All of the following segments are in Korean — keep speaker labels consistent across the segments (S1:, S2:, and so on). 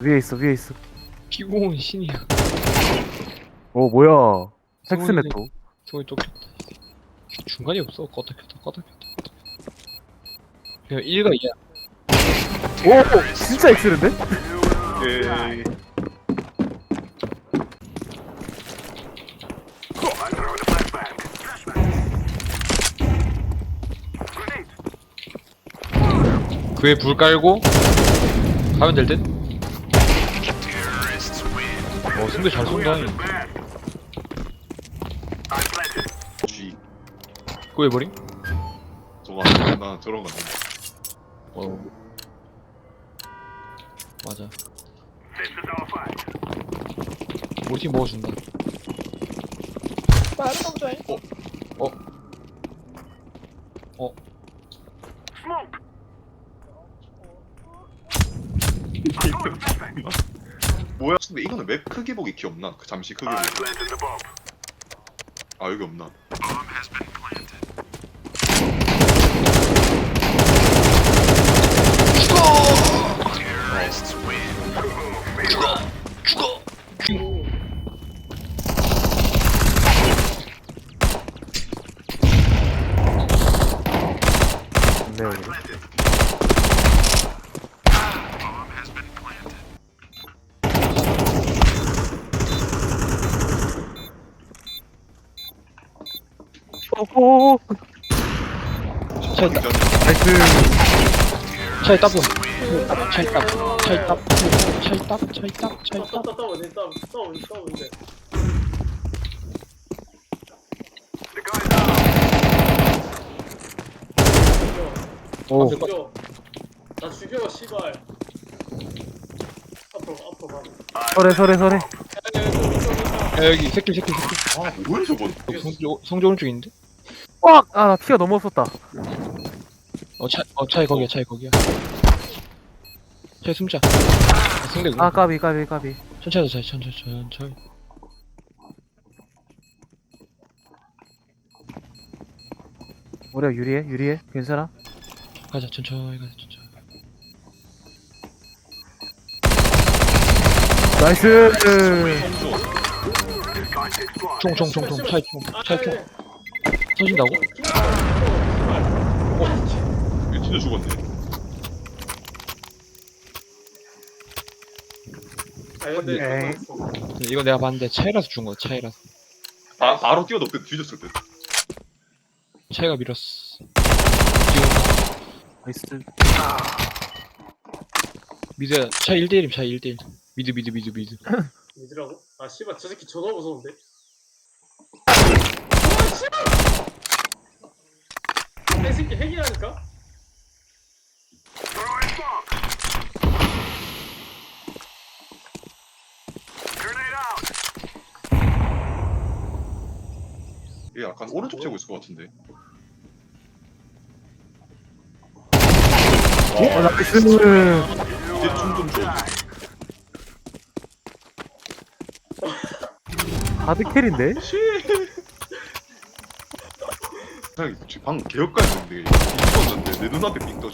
S1: 위에 있어 위에 있어
S2: 피고온 신이야.
S1: 어 뭐야
S2: 승원이
S1: 팩스메토
S2: 승원이 또 켰다. 중간이 없어. 껐다 켰다 껐다 켰다. 그냥 1가 2야.
S1: 오 진짜 엑셀인데?
S3: 예.
S2: 그에 불 깔고 가면 될 듯? 어 승대 잘 쏜다
S3: G.
S2: 그거 해버림?
S3: 저거 안- 나 저런 거. 안 해.
S2: 어 맞아 우리 팀 먹어준다 어? 어? 어?
S3: 뭐야? 근데 이거는 맵 크기 보기 귀엽나? 그 잠시 크기 보기. 아 여기 없나?
S1: 오오
S2: 차이 따
S1: 나이스
S2: 차이 따분 차이 따 차이 따 차이 따 차이 따 차이
S4: 따따따 어디 따따 어디 따 어디
S1: 오
S4: 죽여. 나 죽여 씨발. 앞으로 앞으로 가.
S1: 설해 설해 설해
S2: 야 여기 새끼 새끼 새끼.
S3: 아 뭐야 저건?
S2: 성조 성조 오른쪽 있는데?
S1: 꽉 아나 피가 너무 없었다
S2: 어, 차, 어, 차이 거기야, 차이 거기야. 차이 숨자. 아, 승대,
S1: 아 까비 까비 까비
S2: 천천히 하자, 천천히, 천천히.
S1: 우리가 유리해 유리해 괜찮아
S2: 가자, 천천히 가자, 천천히.
S1: 나이스
S2: 총, 총, 총, 총, 차이 총, 차이 총. 터진다고?
S3: 이거 진짜 죽었네.
S4: 아 근데 있어.
S2: 근데 이거 내가 봤는데 차이라서 죽은 거야, 차이라서.
S3: 바, 바로 뛰어넘고 뒤졌을 때.
S2: 차이가 밀었어. 지금
S1: 나이스
S2: 미드, 차이 1대1임, 차이 1대1. 미드, 미드, 미드, 미드.
S4: 믿으라고? 아 씨발 저 새끼 존나 무서운데 내 새끼 핵이라니까?
S3: 얘 약간 오른쪽 재고 있을 것 같은데.
S1: 어 나이스
S3: 이제 춤좀 줘.
S1: 가드 킬인데?
S3: 그냥 지금 방금 개혁까지 했는데 빙 떴는데 내 눈앞에 거.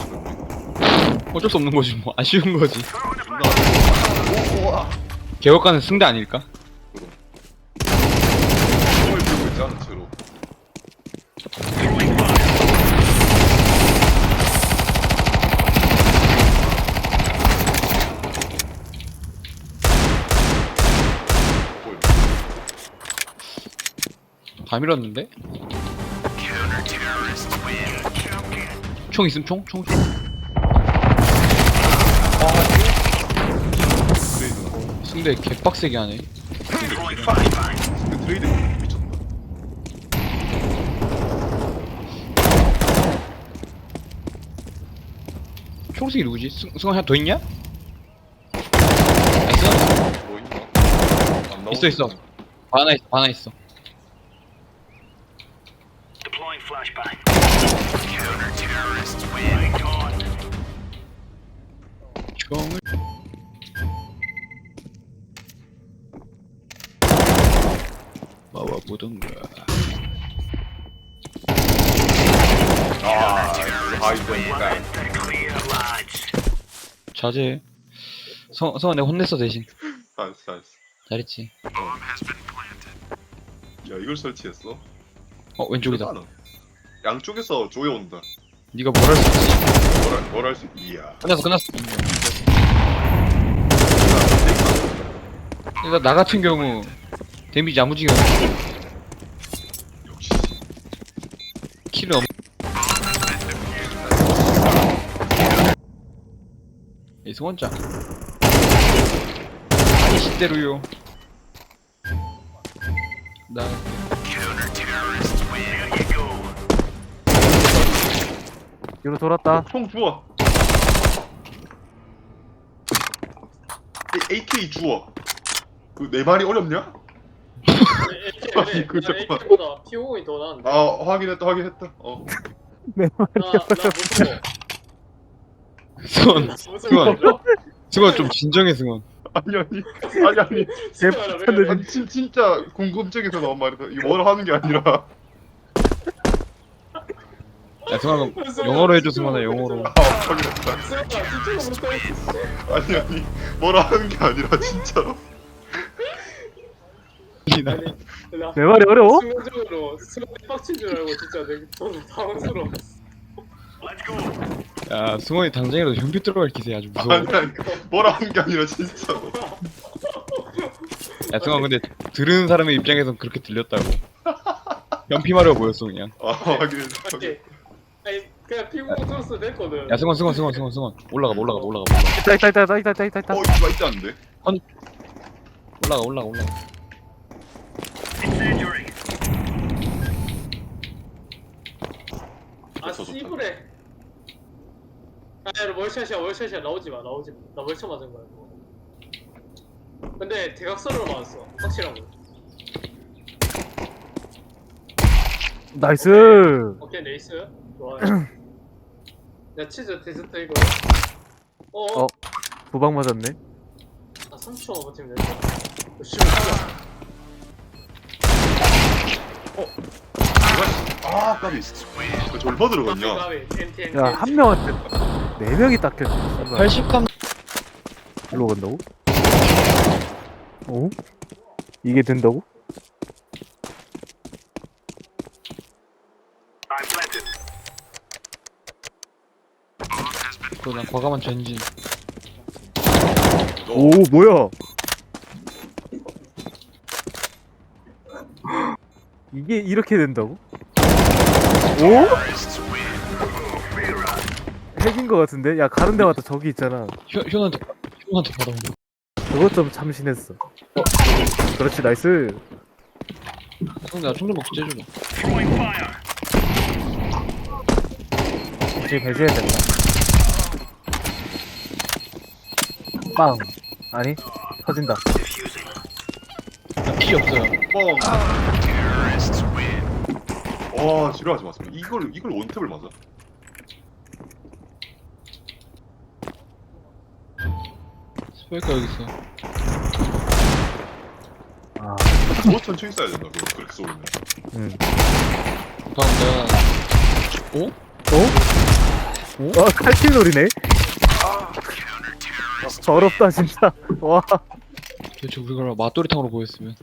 S2: 어쩔 수 없는 거지, 뭐. 아쉬운 거지.
S3: 존나.
S2: 개혁가는 승대 아닐까?
S3: 총을 들고 있지 않은 채로.
S2: 다 밀었는데? 총 있음, 총? 총, 총.
S3: 트레이드.
S2: 승대 개빡세게 하네.
S3: 근데.
S2: 초록색이 누구지? 승, 승원 하나 더 있냐? 있어?
S3: 뭐 있나? 안 나오는
S2: 있어, 있어. 하나 있어, 하나 있어. 총을 와와 보던가.
S3: 아, 하이드니까.
S2: 자제. 성, 성아 내가 혼냈어 대신
S3: 알았어 알았어
S2: 잘했지
S3: 야 이걸 설치했어?
S2: 어 왼쪽이다
S3: 대단하다. 양쪽에서 조여 온다.
S2: 네가 뭘 할 수 있지?
S3: 뭘, 뭘할수 이야.
S2: 끝났어 끝났어 그러니까 나 같은 경우 데미지 야무지게 없어.
S3: 역시.
S2: 킬은 없 이 소원장. 아니 실대로요. 나
S1: 뒤로 돌았다.
S3: 총 주워 A- AK 주워 그 내 말이 어렵냐? 아니, 그 잠깐만.
S4: AK보다 P50이 더 나은데.
S3: 아 확인했다 확인했다 어
S1: 내 말.
S4: 나, 나 무서워.
S2: 승원
S4: 무서워.
S2: 승원. 승원 좀 진정해 승원
S3: 아니 아니 아니 아니
S1: 개판들.
S3: 아니 진, 진짜 궁금증에서 나온 말이다 이거 뭘 하는 게 아니라
S2: 야 승원 영어로 해줘 승원아 영어로.
S3: 아 확인했다.
S4: 무서워. 진짜로 무서워.
S3: 아니 아니 뭘 하는 게 아니라 진짜로.
S1: 내 말이 어려워?
S4: 순간적으로 순간 빡친 줄 알고 진짜 내가 너무 당황스러워.
S2: 야 승원이 당장이라도 현피 들어갈 기세 아주 무서워.
S3: 아니 아니 뭘 하는 게 아니라 진짜로.
S2: 야 승원 근데 들은 사람의 입장에선 그렇게 들렸다고. 현피 마려 보였어 그냥.
S3: 아
S4: 아니, 아니 그냥 P50 들었어 됐거든.
S2: 야 승원 승원 승원 승원 승원 올라가 올라가 올라가 올라가
S1: 있다 있다 있다 있다 있다 있다 있다.
S3: 어 이거 있지 않는데?
S2: 올라가 올라가 올라가
S4: 아 씨부래. 아, 야, 월샷이야, 월샷이야. 나오지 마, 나오지 마. 나 월샷 맞은 거야. 그거. 근데 대각선으로 맞았어. 확실하고.
S1: 나이스.
S4: 오케이, 레이스. 좋아요. 야, 치즈 데스트 이거. 어?
S1: 어. 두방 맞았네.
S4: 아, 3초 버티면. 어, 씨발, 뭐야.
S3: 아 까비 그 졸버 들어갔냐
S4: 가위, NT, NT.
S1: 야 한 명한테 네 명이. 씨발.
S2: 80감
S1: 일로 간다고? 어? 이게 된다고?
S2: 그난 과감한 전진
S1: 오 뭐야? 이게 이렇게 된다고? 오? 핵인 거 같은데? 야 가는 데마다 저기 있잖아.
S2: 효, 효한테 효한테 받아온
S1: 그것 좀 참신했어. 어, 그렇지 나이스.
S2: 상대 나 충전 먹고 째줘봐
S1: 이제 배제해야 된다. 빵. 아니 터진다.
S2: 나피 없어요
S3: 뻥. 와 지루하지 마세요. 이걸 이걸 원탭을 맞아.
S2: 스파이크 여기 있어
S1: 아,
S3: 더 천천히 써야 된다. 그거 그렇게 쏘면.
S1: 응.
S2: 다음 내가 오?
S1: 어? 아 칼킬 놀이네. 더럽다 진짜. 와.
S2: 도대체 우리가 맛도리탕으로 보였으면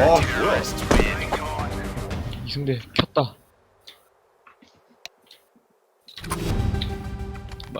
S3: 아 뭐야?
S2: 이승대 켰다